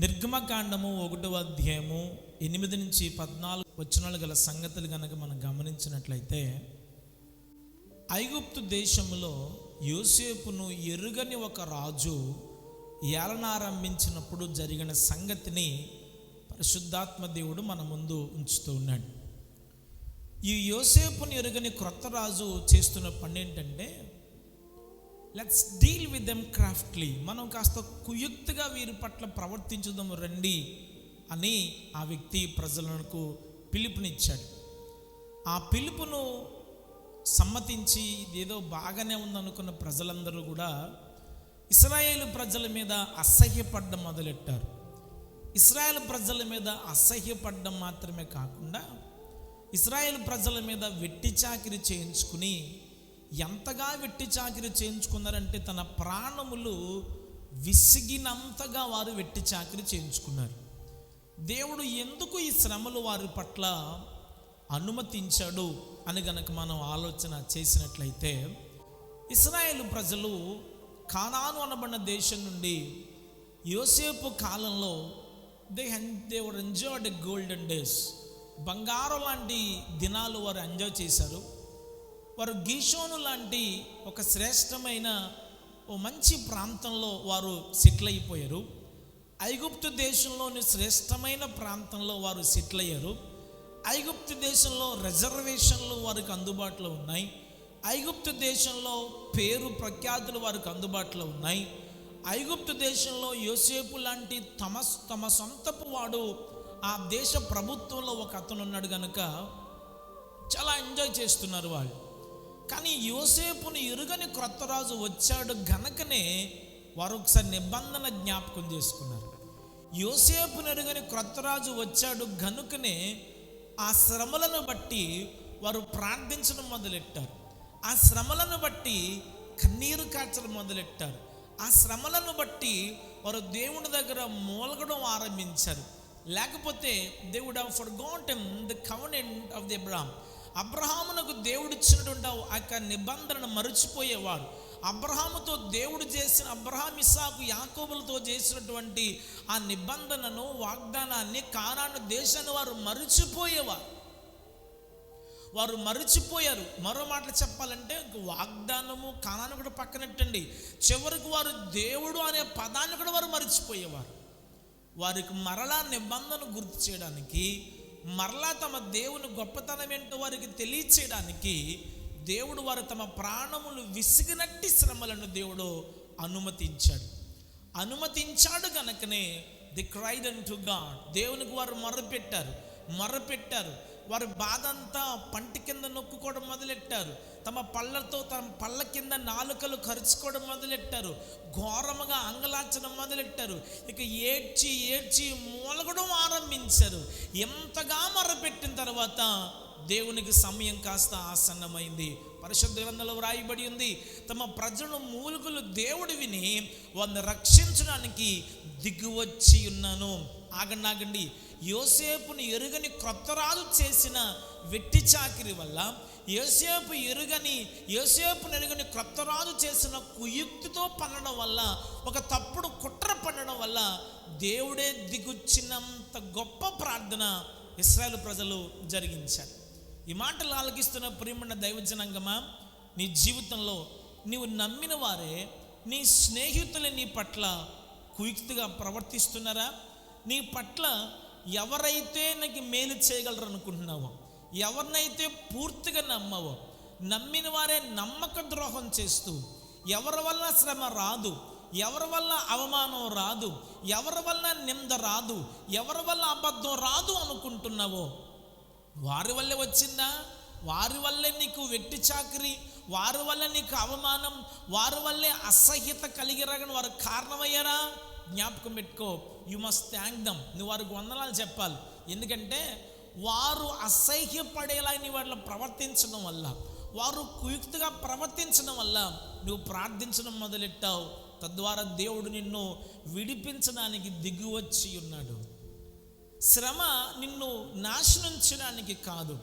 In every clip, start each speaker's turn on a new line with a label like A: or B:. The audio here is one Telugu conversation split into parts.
A: నిర్గమకాండము ఒకటో అధ్యాయము ఎనిమిది నుంచి పద్నాలుగు వచనాలు గల సంగతులు కనుక మనం గమనించినట్లయితే ఐగుప్తు దేశంలో యోసేపును ఎరుగని ఒక రాజు ఏలనారంభించినప్పుడు జరిగిన సంగతిని పరిశుద్ధాత్మ దేవుడు మన ముందు ఉంచుతూ ఉన్నాడు. ఈ యోసేపుని ఎరుగని క్రొత్త రాజు చేస్తున్న పని ఏంటంటే let's deal with them craftily మనం కాస్త కుయుక్తిగా వీరి పట్ల ప్రవర్తించుదాం రండి అని ఆ వ్యక్తి ప్రజలకు పిలుపునిచ్చాడు. ఆ పిలుపును సమ్మతించి ఏదో బాగానే ఉందనుకున్న ప్రజలందరూ కూడా ఇస్రాయేల్ ప్రజల మీద అసహ్యపడ్డం మొదలెట్టారు. ఇస్రాయేల్ ప్రజల మీద అసహ్యపడ్డం మాత్రమే కాకుండా ఇస్రాయేల్ ప్రజల మీద వెట్టి చాకిరి చేయించుకుని ఎంతగా వెట్టి చాకిరి చేయించుకున్నారంటే తన ప్రాణములు విసిగినంతగా వారు వెట్టి చాకిరి చేయించుకున్నారు. దేవుడు ఎందుకు ఈ శ్రమలు వారి పట్ల అనుమతించాడు అని గనక మనం ఆలోచన చేసినట్లయితే ఇస్రాయేల్ ప్రజలు కానాను అనబడిన దేశం నుండి యోసేపు కాలంలో they they were enjoyed golden days. బంగారం లాంటి దినాలు వారు ఎంజాయ్ చేశారు. వారు గీషోను లాంటి ఒక శ్రేష్టమైన ఓ మంచి ప్రాంతంలో వారు సెటిల్ అయిపోయారు ఐగుప్తు దేశంలోని శ్రేష్టమైన ప్రాంతంలో వారు సెటిల్ అయ్యారు ఐగుప్తు దేశంలో రిజర్వేషన్లు వారికి అందుబాటులో ఉన్నాయి. ఐగుప్తు దేశంలో పేరు ప్రఖ్యాతులు వారికి అందుబాటులో ఉన్నాయి. ఐగుప్తు దేశంలో యోసేపు లాంటి తమ తమ సొంతపు వాడు ఆ దేశ ప్రభుత్వంలో ఒక అతను ఉన్నాడు కనుక చాలా ఎంజాయ్ చేస్తున్నారు వాళ్ళు. కానీ యోసేపును ఎరుగని క్రొత్త రాజు వచ్చాడు గనకనే వారు ఒకసారి నిబంధన జ్ఞాపకం చేసుకున్నారు. యోసేపును ఎరుగని క్రొత్త రాజు వచ్చాడు గనుకనే ఆ శ్రమలను బట్టి వారు ప్రార్థించడం మొదలెట్టారు. ఆ శ్రమలను బట్టి కన్నీరు కార్చడం మొదలెట్టారు. ఆ శ్రమలను బట్టి వారు దేవుని దగ్గర మూలగడం ఆరంభించారు. లేకపోతే దేవుడు forgotten the covenant of the Abraham అబ్రహామునకు దేవుడిచ్చినటువంటి ఆ యొక్క నిబంధనను మరచిపోయేవాడు. అబ్రహాముతో దేవుడు చేసిన అబ్రహాం ఇస్సాకు యాకోబులతో చేసినటువంటి ఆ నిబంధనను వాగ్దానాన్ని కానాను దేశాన్ని వారు మరచిపోయేవారు. వారు మరచిపోయారు. మరో మాట చెప్పాలంటే వాగ్దానము కానాను కూడా పక్కనట్టండి. చివరికి వారు దేవుడు అనే పదాన్ని కూడా వారు మరచిపోయేవారు. వారికి మరలా నిబంధన గుర్తు చేయడానికి మరలా తమ దేవుని గొప్పతనం ఏంటో వారికి తెలియచేయడానికి దేవుడు వారు తమ ప్రాణములు విసిగినట్టి శ్రమలను దేవుడు అనుమతించాడు. అనుమతించాడు కనుకనే the cried and to God. దేవునికి వారు మొర్రపెట్టారు మొర్రపెట్టారు వారి బాధ అంతా పంటి కింద నొక్కుకోవడం మొదలెట్టారు. తమ పళ్ళతో తమ పళ్ళ కింద నాలుకలు ఖర్చుకోవడం మొదలెట్టారు. ఘోరముగా అంగలార్చడం మొదలెట్టారు. ఇక ఏడ్చి ఏడ్చి మూలగడం ఆరంభించారు. ఎంతగా మొరపెట్టిన తర్వాత దేవునికి సమయం కాస్త ఆసన్నమైంది. పరిశుద్ధ గ్రంథంలో వ్రాయబడి ఉంది తమ ప్రజలను మూలుగులు దేవుడు విని వారిని రక్షించడానికి దిగువచ్చి ఉన్నాను. ఆగండి ఆగండి. యోసేపుని ఎరుగని క్రొత్తరాజు చేసిన వెట్టి చాకిరి వల్ల యోసేపు ఎరుగని యోసేపుని ఎరుగని క్రొత్తరాజు చేసిన కుయుక్తితో పనడం వల్ల ఒక తప్పుడు కుట్ర పన్నడం వల్ల దేవుడే దిగుచ్చినంత గొప్ప ప్రార్థన ఇస్రాయల్ ప్రజలు జరిగించారు. ఈ మాటలు ఆలకిస్తున్న ప్రియమణ దైవజనంగమా నీ జీవితంలో నీవు నమ్మిన వారే నీ స్నేహితులు నీ పట్ల కుయుక్తిగా ప్రవర్తిస్తున్నారా? నీ పట్ల ఎవరైతే నీకు మేలు చేయగలరు అనుకుంటున్నావో ఎవరినైతే పూర్తిగా నమ్మవో నమ్మిన వారే నమ్మక ద్రోహం చేస్తూ ఎవరి వల్ల శ్రమ రాదు ఎవరి వల్ల అవమానం రాదు ఎవరి వల్ల నింద రాదు ఎవరి వల్ల అబద్ధం రాదు అనుకుంటున్నావో వారి వల్లే వచ్చిందా? వారి వల్లే నీకు వెట్టి చాకరి వారి వల్ల నీకు అవమానం వారి వల్లే అసహ్యత కలిగిరగని వారు కారణమయ్యారా? జ్ఞాపకం పెట్టుకో. యు మస్ట్ థ్యాంక్ దమ్ నువ్వు వారికి వందనాలు చెప్పాలి. ఎందుకంటే వారు అసహ్యపడేలా నీ వాళ్ళు ప్రవర్తించడం వల్ల వారు కుయుక్తిగా ప్రవర్తించడం వల్ల నువ్వు ప్రార్థించడం మొదలెట్టావు. తద్వారా దేవుడు నిన్ను విడిపించడానికి దిగువచ్చి ఉన్నాడు. శ్రమ నిన్ను నాశనం చేయడానికి కాదు.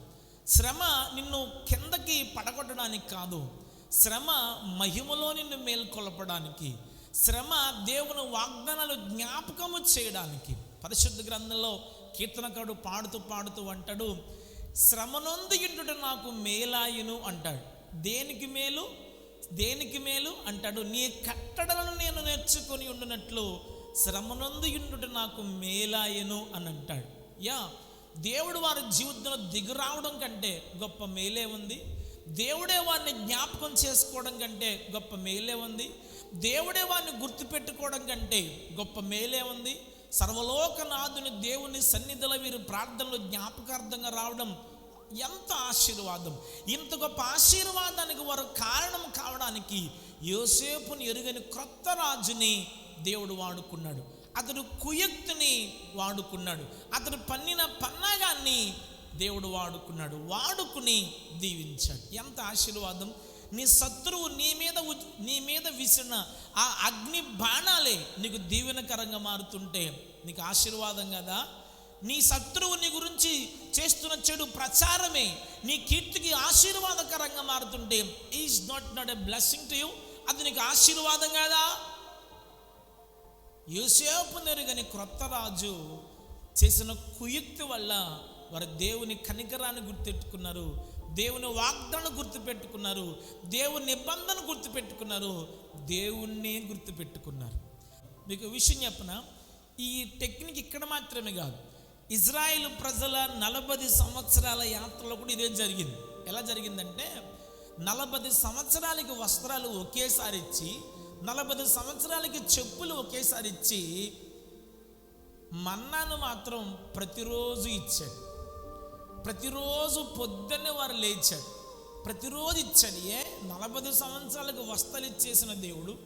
A: శ్రమ నిన్ను కిందకి పడగొట్టడానికి కాదు. శ్రమ మహిమలో నిన్ను మేల్కొలపడానికి. శ్రమ దేవుని వాగ్దానాలు జ్ఞాపకము చేయడానికి. పరిశుద్ధ గ్రంథంలో కీర్తనకాడు పాడుతూ పాడుతూ అంటాడు శ్రమనొంది ఇంటుట నాకు మేలాయును అంటాడు. దేనికి మేలు? దేనికి మేలు? అంటాడు నీ కట్టడలను నేను నేర్చుకొని ఉండినట్లు శ్రమనొంది ఇంటుట నాకు మేలాయను అని అంటాడు. యా దేవుడు వారి జీవితంలో దిగురావడం కంటే గొప్ప మేలే ఉంది. దేవుడే వారిని జ్ఞాపకం చేసుకోవడం కంటే గొప్ప మేలే ఉంది. దేవుడే వారిని గుర్తుపెట్టుకోవడం కంటే గొప్ప మేలే ఉంది. సర్వలోకనాథుని దేవుని సన్నిధిలో వీరు ప్రార్థనలు జ్ఞాపకార్థంగా రావడం ఎంత ఆశీర్వాదం. ఇంత గొప్ప ఆశీర్వాదానికి వారు కారణం కావడానికి యోసేపుని ఎరుగని క్రొత్త రాజుని దేవుడు వాడుకున్నాడు. అతడు కుయక్తుని వాడుకున్నాడు. అతడు పన్నిన పన్నాగాన్ని దేవుడు వాడుకున్నాడు. వాడుకుని దీవించాడు. ఎంత ఆశీర్వాదం. నీ శత్రువు నీ మీద నీ మీద విసిరిన ఆ అగ్ని బాణాలే నీకు దీవెనకరంగా మారుతుంటే నీకు ఆశీర్వాదం కదా. నీ శత్రువు నీ గురించి చేస్తున్న చెడు ప్రచారమే నీ కీర్తికి ఆశీర్వాదకరంగా మారుతుంటే is not not a blessing to you. అది నీకు ఆశీర్వాదం కదా. యూసేపు నెరుగని క్రొత్త రాజు చేసిన కుయుక్తి వల్ల వారు దేవుని కనికరాన్ని గుర్తెట్టుకున్నారు దేవుని వాగ్దానం గుర్తుపెట్టుకున్నారు దేవుని నిబంధన గుర్తుపెట్టుకున్నారు దేవుణ్ణి గుర్తుపెట్టుకున్నారు. మీకు విషయం చెప్పన? ఈ టెక్నిక్ ఇక్కడ మాత్రమే కాదు. ఇజ్రాయిల్ ప్రజల నలభై సంవత్సరాల యాత్రలో కూడా ఇదే జరిగింది. ఎలా జరిగిందంటే నలభై సంవత్సరాలకి వస్త్రాలు ఒకేసారి ఇచ్చి నలభై సంవత్సరాలకి చెప్పులు ఒకేసారి ఇచ్చి మన్నాను మాత్రం ప్రతిరోజు ఇచ్చాడు. ప్రతిరోజు పొద్దున్నే వారు లేచాడు ప్రతిరోజు ఇచ్చాడు. ఏ? నలభై సంవత్సరాలకు వస్తలు ఇచ్చేసిన దేవుడు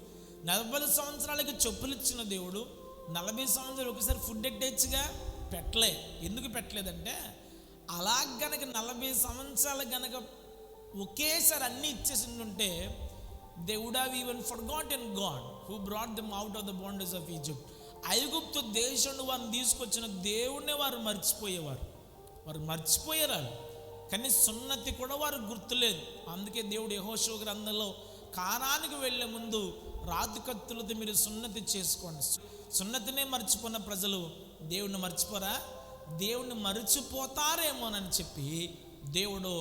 A: నలభై సంవత్సరాలకి చెప్పులు ఇచ్చిన దేవుడు నలభై సంవత్సరాలు ఒకసారి ఫుడ్ ఎట్టేచ్చుగా పెట్టలే. ఎందుకు పెట్టలేదంటే అలా గనక నలభై సంవత్సరాలు గనక ఒకేసారి అన్నీ ఇచ్చేసింది ఉంటే they would have even forgot and God who brought them out of the bondage of Egypt ఐగుప్తు దేశంలో వారిని తీసుకొచ్చిన దేవుణ్ణే వారు మర్చిపోయేవారు. వారు మర్చిపోయారు కానీ సున్నతి కూడా వారు గుర్తులేదు. అందుకే దేవుడు యహోశివ గ్రంథంలో కారానికి వెళ్ళే ముందు రాతి కత్తులతో మీరు సున్నతి చేసుకోండి. సున్నతినే మర్చిపోయిన ప్రజలు దేవుణ్ణి మర్చిపోరా? దేవుణ్ణి మర్చిపోతారేమోనని చెప్పి దేవుడు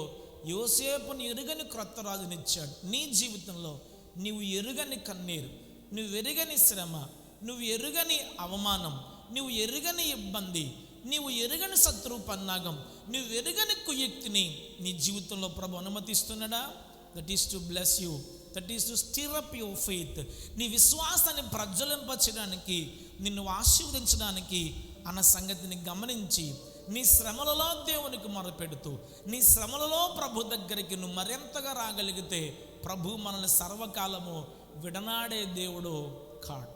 A: యోసేపుని ఎరుగని క్రొత్త రాజునిచ్చాడు నీ జీవితంలో నీవు ఎరుగని కన్నీరు నువ్వు ఎరుగని శ్రమ నువ్వు ఎరుగని అవమానం నువ్వు ఎరుగని ఇబ్బంది నీవు ఎరుగని శత్రువు పన్నాగం నువ్వు ఎరుగని కుయుక్తిని నీ జీవితంలో ప్రభు అనుమతిస్తున్నాడా? That is to bless you that is to stir up your faith నీ విశ్వాసాన్ని ప్రజ్వలింపచడానికి నిన్ను ఆశీర్వదించడానికి అన్న సంగతిని గమనించి నీ శ్రమలలో దేవునికి మొరపెడుతూ నీ శ్రమలలో ప్రభు దగ్గరికి నువ్వు మరింతగా రాగలిగితే ప్రభు మనల్ని సర్వకాలము విడనాడే దేవుడు కాడు.